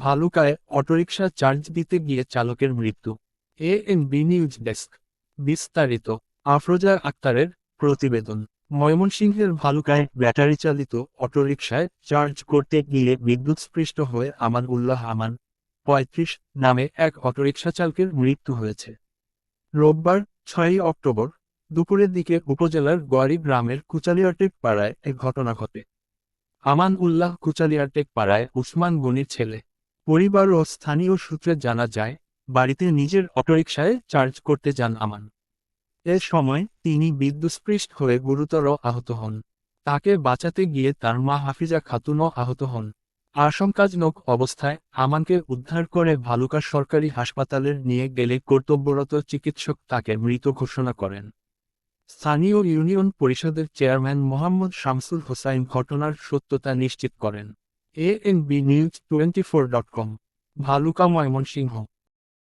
ভালুকায় autorickshaw charge দিতে গিয়ে চালকের মৃত্যু। A N B news desk বিস্তারিত, আফরোজা আক্তারের প্রতিবেদন। ময়মনসিংহের ভালুকায় ব্যাটারি চালিত অটোরিকশায় চার্জ করতে গিয়ে বিদ্যুৎস্পৃষ্ট হয়ে আমান উল্লাহ আমান পঁয়ত্রিশ নামে এক অটোরিকশা চালকের মৃত্যু হয়েছে। রোববার ছয়ই অক্টোবর দুপুরের দিকে উপজেলার গোয়ারি গ্রামের কুচালিয়াটেক পাড়ায় এ ঘটনা ঘটে। আমান উল্লাহ কুচালিয়াটেক পাড়ায় উসমান গনির ছেলে পরিবার ও স্থানীয় সূত্রে জানা যায়, বাড়িতে নিজের অটোরিকশায় চার্জ করতে যান আমান। এ সময় তিনি বিদ্যুৎস্পৃষ্ট হয়ে গুরুতর আহত হন। তাকে বাঁচাতে গিয়ে তার মা হাফিজা খাতুনও আহত হন। আশঙ্কাজনক অবস্থায় আমানকে উদ্ধার করে ভালুকা সরকারি হাসপাতালে নিয়ে গেলে কর্তব্যরত চিকিৎসক তাকে মৃত ঘোষণা করেন। স্থানীয় ইউনিয়ন পরিষদের চেয়ারম্যান মোহাম্মদ শামসুল হোসাইন ঘটনার সত্যতা নিশ্চিত করেন। A N B news twenty four dot com Bhaluka Mymensingh.